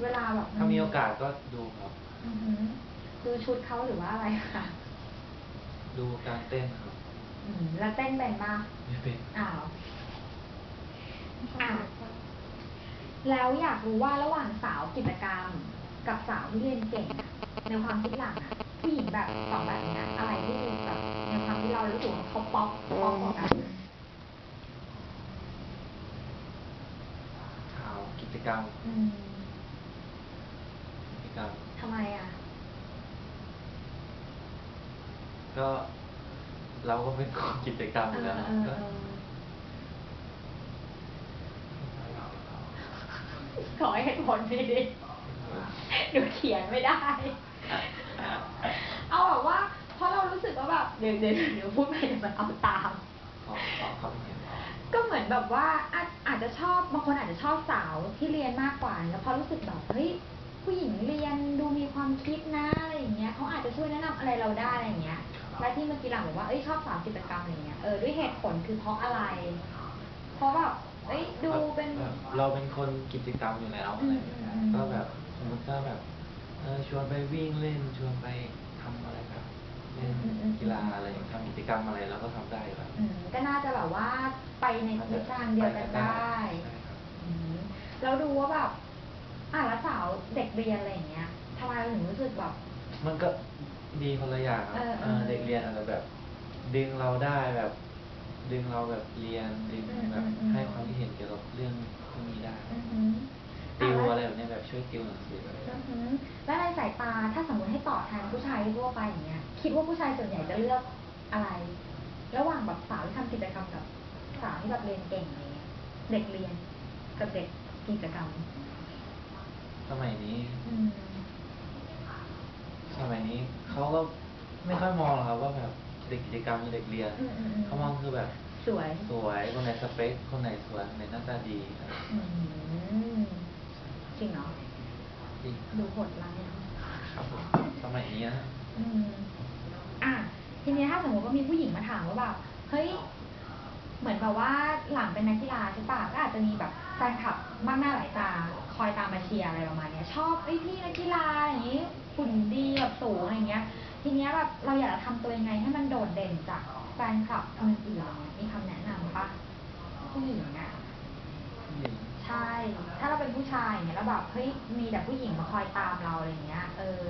เวลาแบบถ้ามีโอกาสก็ดูครับ อือหือดูชุดเขาหรือว่าอะไรคะดูการเต้นครับ อืมแล้วเต้นเป็นปะไม่เป็นอ้าว อะ แล้วอยากรู้ว่าระหว่างสาวกิจกรรม กับสาวที่เรียนเก่งอะในความคิดหลังอะผู้หญิงแบบสองแบบเนี้ยอะไรที่ดูแบบในความที่เรารู้สึกว่าเขาป๊อปป๊อปกว่ากันข่าวกิจกรรม อืม กิจกรรมทำไมอะ ก็เราก็เป็นคนกิจกรรมอยู่แล้วเออก็เออขอเหตุผลดีดิหนูเขียนไม่ได้ เอาแบบว่า เพราะเรารู้สึกว่าแบบเดี๋ยวเดี๋ยวเดี๋ยวพูดไปเดี๋ยวมันเอาตาม ขอขอความเห็นก็เหมือนแบบว่าอาจอาจจะชอบบางคนอาจจะชอบสาวที่เรียนมากกว่า แล้วพอรู้สึกแบบเฮ้ย ผู้หญิงเรียนดูมีความคิดนะอะไรอย่างเงี้ยเขาอาจจะช่วยแนะนำอะไรเราได้อะไรอย่างเงี้ย และที่เมื่อกี้หลังบอกว่าเอ้ยชอบสาวกิจกรรมอะไรเงี้ยเออด้วยเหตุผลคือเพราะอะไร เพราะแบบเอ้ยดูเป็น แบบเราเป็นคนกิจกรรมอยู่แล้วอะไรอย่างเงี้ยอืมอืมก็แบบสมมติถ้าแบบเออชวนไปวิ่งเล่นชวนไปทำอะไรแบบเล่นกีฬาอะไรทำกิจกรรมอะไรเราก็ทำได้อยู่แล้วอืมก็น่าจะแบบว่าไปในทิศทางเดียวกันได้ใช่ครับอืมแล้วดูว่าแบบอะแล้วสาว เด็กเรียนอะไรอย่างเงี้ยทำไมเราถึงรู้สึกแบบ มันก็ดีคนละอย่างครับเออเออเออเด็กเรียนอาจจะแบบ ดึงเราได้แบบ ดึงเราแบบเรียนดึงอืมแบบอืมอืม ให้ความคิดเห็นเกี่ยวกับเรื่องพวกนี้ได้อือหือติวอะอะไรแล้วแบบเนี้ยแบบช่วยติวหนังสืออะไรอือหือแล้วในสายตาถ้าสมมติให้ตอบแทนผู้ชายทั่วไปอย่างเงี้ยคิดว่าผู้ชายส่วนใหญ่จะเลือกอะไร ระหว่างแบบสาวที่ทำกิจกรรมกับสาวที่แบบเรียนเก่งอะไรเงี้ยเด็กเรียนกับเด็กกิจกรรม สมัยนี้ อืม สมัยนี้เขาก็ไม่ค่อยมองหรอกครับว่าแบบเด็กกิจกรรมกับเด็กเรียนอืมอืมอืม เขามองคือแบบ สวยสวยคนไหนสเปคคนไหนสวยคนไหนหน้าตาดีอะไรอืมจริงเหรอจริงดูโหดร้ายเนอะครับผมสมัยนี้นะ อืมอะทีนี้ถ้าสมมติว่ามีผู้หญิงมาถามว่าแบบเฮ้ย เหมือนแบบว่าหลังเป็นนักกีฬาใช่ปะก็อาจจะมีแบบแฟนคลับมากหน้าหลายตาคอยตามมาเชียร์อะไรประมาณเนี้ยชอบไอ้ยพี่นักกีฬาอย่างงี้หุ่นดีแบบสูงอะไรเงี้ย ทีเนี้ยแบบเราอยากจะทำตัวยังไงให้มันโดดเด่นจากแฟนคลับคนอื่นอะไรเงี้ยมีคำแนะนำปะผู้หญิงอะผู้หญิงใช่ ถ้าเราเป็นผู้ชายอย่างเงี้ยแล้วแบบเฮ้ยมีแต่ผู้หญิงมาคอยตามเราอะไรเงี้ย เออ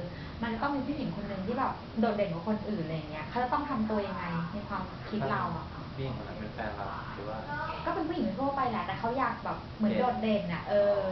มันก็ต้องมีผู้หญิงคนหนึ่งที่แบบโดดเด่นกว่าคนอื่นอะไรเงี้ยเขาจะต้องทำตัวยังไงในความคิดเราอะ ผู้หญิงคนนั้นเป็นแฟนเราหรือว่า ก็เป็นผู้หญิงทั่วไปแหละ แต่เขาอยากแบบเหมือนโดดเด่นอะ เออ